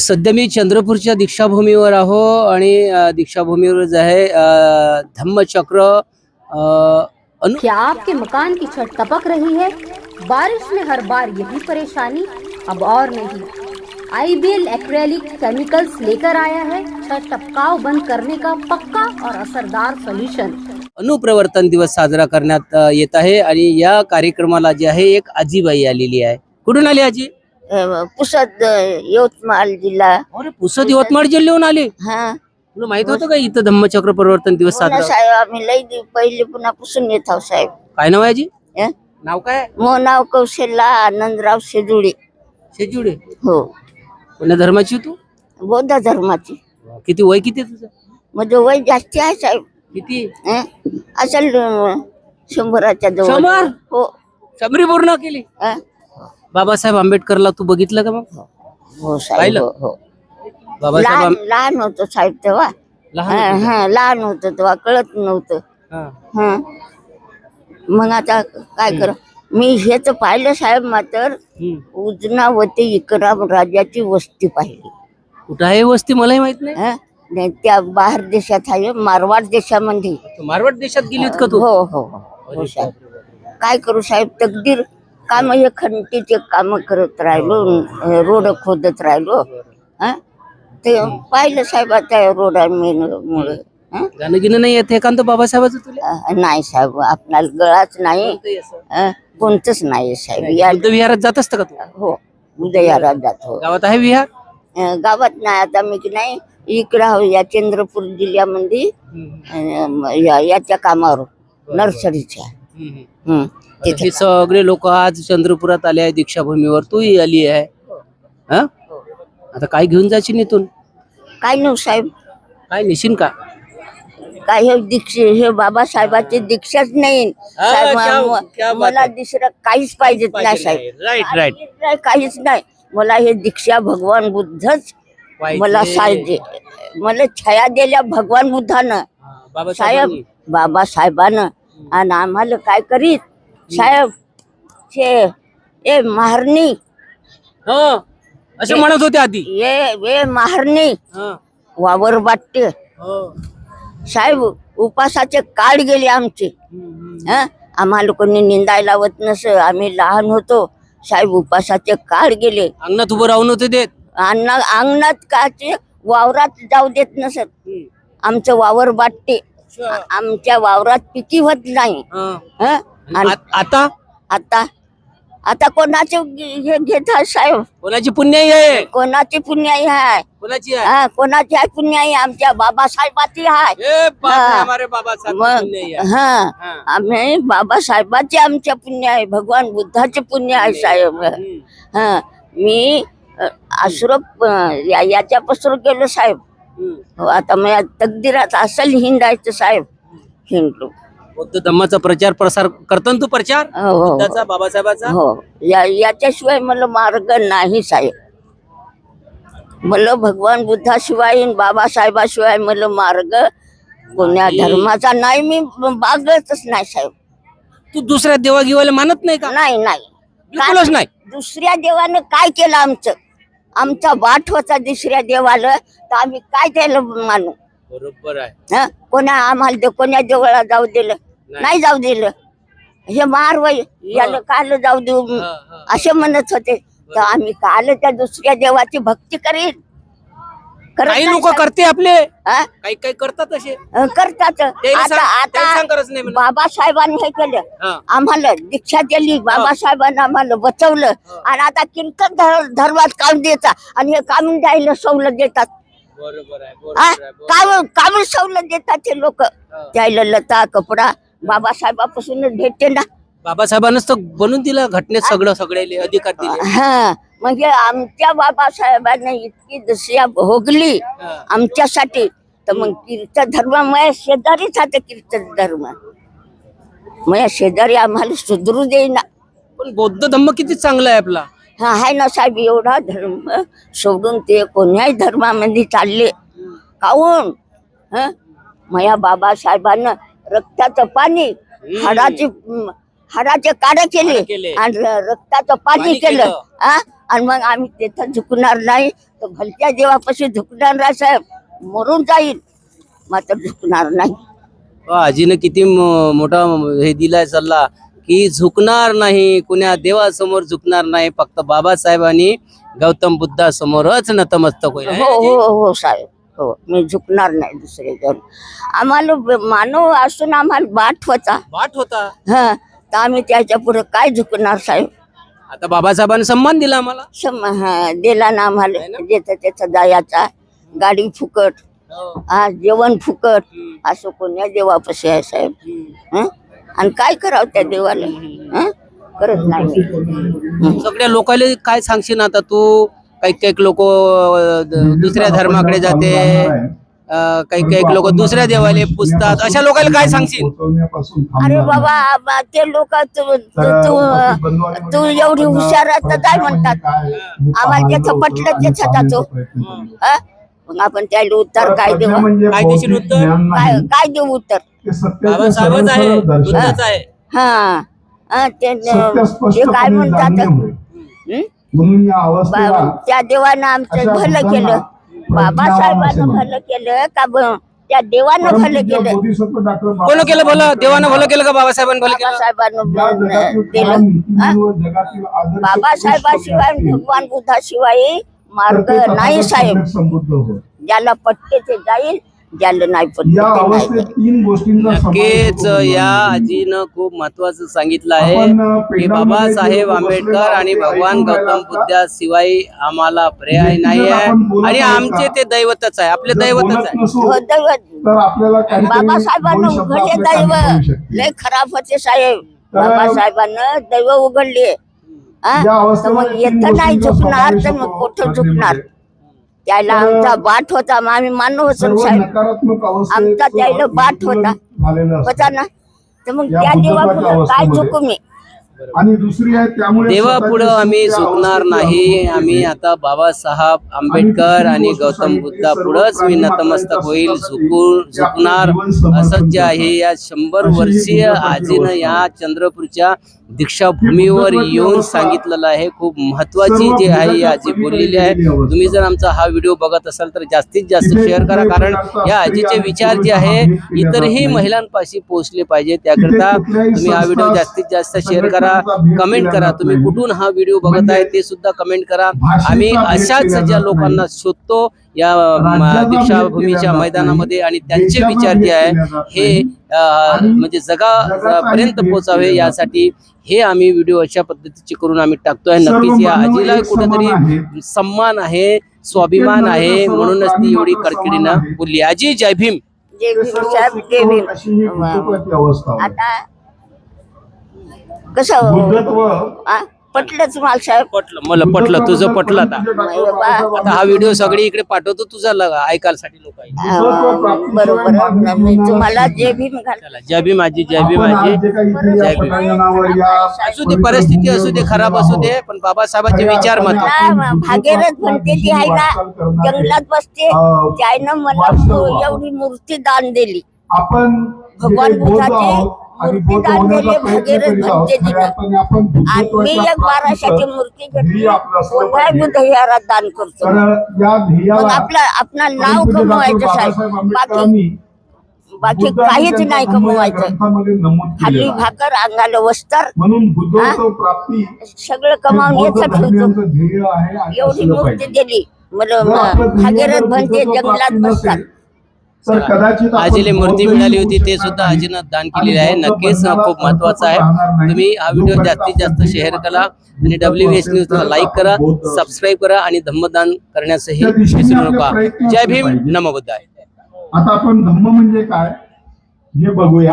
सध्या मी चंद्रपूरच्या दीक्षाभूमीवर आहो आणि दीक्षाभूमीवर जे आहे धम्मचक्र अनु क्या आपके मकान की छत टपक रही है? बारिश में हर बार यही परेशानी अब और नहीं। आईबीएल एक्रेलिक केमिकल्स लेकर आया है। छत टपकाव बंद करने का पक्का और असरदार सोल्यूशन। अनुप्रवर्तन दिवस साजरा करण्यात येत आहे आणि या कार्यक्रमाला जे आहे एक आजीबाई आलेली आहे. कुठून आली आजी? अ, पुसद अ, यवतमाळ जिल्हा. अरे पुसद यवतमाळ जिल्ह्याहून आली? हा. तुला माहीत होतं का इथं धम्मचक्र परिवर्तन दिवस हो साजरा? साहेब आम्ही लई पहिले पुन्हा पुसून येत आहोत साहेब. काय नाव आहे आजी? नाव काय? मो नाव कौशल्या आनंदराव शेजुडे. शेजुडे? हो. कोण्या धर्माची तू? बौद्ध धर्माची. किती वय किती आहे तुझं? म्हणजे वय जास्ती आहे साहेब. किती? अ? असेल अ, शंभराच्या जवळ. शंभर? हो. शबरी पूर्ण केली? बाबासाहेब आंबेडकरला तू बघितलं का मग? हो. साहेब पाहिलं? हो, हो. बाबासाहेब लहान आंबे- लहान होतो साहेब तेव्हा. लहान हा होते. हा लहान होतो तेव्हा कळत नव्हतं. हा. हा. मग आता काय कर? मी हेच पाहिलं साहेब मात्र हम्म. उजनावती इकराम राजाची वस्ती पाहिली. कुठं आहे वस्ती मलाही माहीत नाही. हं? नाही, त्या बाहेर देशात आहे मारवाड देशामध्ये. तू मारवाड देशात गेलीत का तू? हो हो हो. हो साहेब. काय करू साहेब तकदीर काम हे खंडीचे काम करत राहिलो रोड खोदत राहिलो हं? ते पाहिलं साहेब आता रोडामुळे गाणं गिणं नाही येत एकांत बाबासाहेबाचं तुला? नाही साहेब आपल्याला गळाच नाही हं? कोणतंच नाही साहेब या बुद्ध विहारात जात असतं का तू? हो उदयाला जातो. गावात आहे विहार? अं, गावात नाही आता मी की नाही इकडं आहो या चंद्रपूर जिल्ह्यामध्ये अं, या- याच्या कामावर नर्सरीच्या. हं, तिथे हे सगळे लोक आज चंद्रपुरात आले आहे दीक्षाभूमीवर. तूही आली आहे. हा? आता काय घेऊन जाशील इथून? काय नऊ साहेब. काय नेशील का? काय हे दीक्षा हे बाबासाहेबाची दीक्षाच नाही. साहेब, क्या- म- क्या बात मला आहे. दुसरं काहीच पाहिजेत नाही साहेब. राईट राईट नाही, काहीच नाही. मला हे दीक्षा भगवान बुद्धच मला पाहिजे मला छाया दिल्या भगवान बुद्धानं. साहेब बाबासाहेबानं आणि आम्हाला काय करीत? साहेब हे ए महारणी असे म्हणत होते आधी. ये ये महारणी हा. वावर वाटते. हो. साहेब उपासाचे काळ गेले आमचे. हं? आम्हाला कोणी निंदायला लावत नस. आम्ही लहान होतो. साहेब उपासाचे काळ गेले. अंगणात उभं राहून होते देत. अन्न अंगणात काचे वावरात जाऊ देत नसत. आमचं वावर वाटते. आमच्या वावरात पिकी होत नाही. हा. आणि आता? आता? आता कोणाचे हे घेत आहे साहेब? कोणाची पुण्याई आहे? कोणाची पुण्याई आहे? कोणाची आहे? हा कोणाची आहे पुण्याई? आमच्या बाबासाहेबाची आहे. ए, हा. हमारे की मग पुण्याई आहे. हा. हा. आम्ही बाबासाहेबाचे आमच्या पुण्य आहे. भगवान बुद्धाचे पुण्य आहे. साहेब. हम्म. हा. मी अ, आश्रम अ, या- याच्यापासून गेलो साहेब. हो आता माझ्या तकदीरात असेल हिंडायचं साहेब हिंडलो. बौद्ध धम्माचा प्रचार प्रसार करतो ना तू प्रचार? हो हो बुद्धाचा बाबासाहेबाचा? हो या याच्याशिवाय मला मार्ग नाही साहेब. मला भगवान बुद्धाशिवाय आणि बाबासाहेबाशिवाय मला मार्ग कोण्या. धर्माचा नाही मी बागतच नाही साहेब. तू दुसऱ्या देवा घेवायला मानत नाही का? नाही नाही. बिलकुलच नाही. दुसऱ्या देवानं काय केलं आमचं? आमचा वाट होता दुसऱ्या देवाला तर आम्ही काय त्याला मानू? बरोबर आहे. हं? कोणा आम्हाला दे- कोण्या देवळा जाऊ दिलं? नाही. नाही जाऊ दिलं. हे मारवय याला काल जाऊ देऊ. हा, हा. असे म्हणत होते. तर आम्ही काल त्या दुसऱ्या देवाची भक्ती करीन. काही लोक. करते आपले. हं? काही काही करतात असे अं, करतात. त्याला आता सांग- त्याला सांग आता गरज नाही. बाबासाहेबांनी हे केलं. आम्हाला दीक्षा दिली. बाबासाहेबांनी आम्हाला बचवलं आणि आता किरकत धर- धर्मात काम देतात. आणि हे काम द्यायला सवलत देतात. बरोबर आहे हा? बरोबर आहे, बरोबर काम काम सवलत देतात ते लोक. द्यायला लता कपडा बाबासाहेबापासूनच भेटते ना. बाबासाहेबांनाच तर बनवून दिलं घटनेत सगळं सगळे अधिकार दिले. हा. म्हणजे आमच्या बाबासाहेबांनी इतकी दशा भोगली हा. आमच्यासाठी तर मग कीर्तन धर्म माझ्या शेजारीच आहे कीर्तन धर्म माझ्या शेजारी आम्हाला सुधरू देईना पण बौद्ध धम्म किती चांगला आहे आपला हा आहे ना साहेब एवढा धर्म सोडून ते कोण्याही धर्मामध्ये चालले काहून हं? माझ्या बाबासाहेबांना रक्ताचं पाणी हाडाचे हाडाचे काढे केले. आणि रक्ताचं पाणी केलं केलं. हा? आणि मग आम्ही तिथं झुकणार नाही. तर भलत्या देवापाशी झुकणार नाही साहेब मरून जाईल. मात्र झुकणार नाही. अ, आजीनं किती म- मोठा हे दिलाय सल्ला की झुकणार नाही. कुण्या देवासमोर झुकणार नाही. फक्त बाबासाहेबांनी गौतम बुद्धासमोरच नतमस्तक होईल. हो हो हो साहेब. हो मी झुकणार नाही दुसरे जण. आम्हाला ब- मानव असून आम्हाला बाट होता. वाट होता? हा तर आम्ही त्याच्या पुढे काय झुकणार साहेब? आता बाबासाहेबांनी सन्मान दिला आम्हाला? सम हा, दिला ना आम्हाला. ज्याचा त्याचा जायचा गाडी फुकट. हा. जेवण फुकट. असं कोण्या देवापाशी आहे साहेब? हं? आणि काय करावं त्या देवाला? हं? करत नाही. सगळ्या लोकांना काय सांगशील आता तू? काही काही लोक दुसऱ्या धर्माकडे जाते. काही काही लोक दुसऱ्या देवाले पुजतात अशा लोकांना काय सांगशील? अरे बाबा बा- ते लोक तू तू तू एवढी हुशार तर काय म्हणतात? आम्हाला ज्याचं पटलं त्याचं जातो हं? मग आपण त्याला उत्तर काय देऊ? कायदेशीर उत्तर? काय काय देऊ उत्तर? बाबासाहेबच आहे. बुद्धच आहे. हा. हा, ते ते काय म्हणतात? हं? म्हणून या अवस्थेला बा- त्या देवानं आमचं भलं केलं. बाबासाहेबानं भलं केलं का ब- त्या देवानं भलं केलं? कोण केलं भलं देवानं भलं केलं का बाबासाहेबांनी भलं केलं? बाबासाहेबानं हा? आदर्श बाबासाहेबाशिवाय भगवान बुद्धाशिवाय मार्ग नाही साहेब. ज्याला पटते ते जाईल ज्याला नाही या अवस्थेत. तीन गोष्टींचा नक्कीच. या आजीनं खूप महत्वाचं सांगितलं आहे की बाबासाहेब आंबेडकर आणि भगवान गौतम राहिला बुद्धाशिवाय आम्हाला पर्याय नाही आहे आणि आमचे? ते दैवतच आहे आपले दैवतच आहे हो, दैवत. तर आपल्याला काहीतरी बाबासाहेबांना दोन शब्द उघडले आपल्या दैव. लय खराब होते साहेब तर- बाबासाहेबांना दैव उघडले हा? या तर अवस्थेला मग येतं नाही गोष्टींचा झुकणार समावेश तर मग होतो कुठं झुकणार घटनेमध्ये. त्याला आमचा बाट होता आम्ही मानव होतो साहेब. आमचा त्याला बाट होता. होता ना? तर मग त्या बुद्धत्वाच्या देवा काय. झुकू मी? आणि दुसरी आहे त्यामुळे देवा स्वतःची पुढं आम्ही झुकणार नाही. आम्ही. आता बाबासाहेब आंबेडकर आणि गौतम बुद्धा पुढंच मी नतमस्तक होईल झुकून झुकणार असं जे आहे. या शंभर वर्षीय आजीनं या चंद्रपूरच्या दीक्षाभूमीवर येऊन सांगितलेलं आहे. खूप महत्वाची जी आहे ही आजी बोललेली आहे. तुम्ही जर आमचा हा व्हिडिओ बघत असाल तर जास्तीत जास्त शेअर करा. कारण या आजीचे विचार जे आहे इतरही महिलांपाशी पोहोचले पाहिजे त्याकरता तुम्ही हा व्हिडिओ जास्तीत जास्त शेअर करा. कमेंट करा. तुम्ही कुठून हा व्हिडिओ बघत आहे ते सुद्धा कमेंट करा. आम्ही अशाच ज्या लोकांना शोधतो या दीक्षाभूमीच्या मैदानामध्ये आणि त्यांचे विचार जे आहे हे म्हणजे जगापर्यंत पोहोचावे यासाठी हे आम्ही व्हिडिओ अशा पद्धतीचे करून आम्ही टाकतोय. नक्कीच या आजीला कुठेतरी सन्मान आहे स्वाभिमान आहे म्हणूनच ती एवढी कडकडीनं बोलली. आजी जय भीम. ही. आता कसं बुद्धत्व हा? पटलं तुम्हाला साहेब. पटलं मला पटलं तुझं पटलं आता. आता हा व्हिडिओ सगळी इकडे पाठवतो तुझा लगा ऐकायसाठी लोक अं, बरोबर मी तुम्हाला जे भीम घाल चला जय भीम आजी जय काही इथे जय या असू दे परिस्थिती असू दे खराब असू दे पण बाबासाहेबांचे विचार मत मला भागीरथ म्हणते ती आहे ना जंगलात बसते. त्यानं मला मु- एवढी मूर्ती दान दिली. आपण भगवान मी एक बाराशाची मूर्ती ध्येय घेतली आपलं असलं पुन्हा पाहिजे. बुद्ध विहारात दान करतो. मग ध्येयाला आपलं आपलं नाव कमवायचं साहेब. बाकी बाकी काहीच नाही कमवायचं. खाली. भाकर अंगाला वस्तर सगळं कमावून आहे आणि एवढी मूर्ती. दिली. मला भागीरथ म्हणते जंगलात बसतात. कदाचित आजीला मूर्ती मिळाली होती ते सुद्धा. आजीनं दान केलेली आहे. नक्कीच खूप महत्वाचं आहे. तुम्ही हा व्हिडिओ जास्तीत जास्त शेअर करा आणि डब्ल्यू एस न्यूज लाईक करा सबस्क्राईब करा आणि धम्मदान करण्यासही विसरू नका. जय भीम. पाहिजे. नमो बुद्धाय. आता आपण धम्म म्हणजे काय? हे बघूया.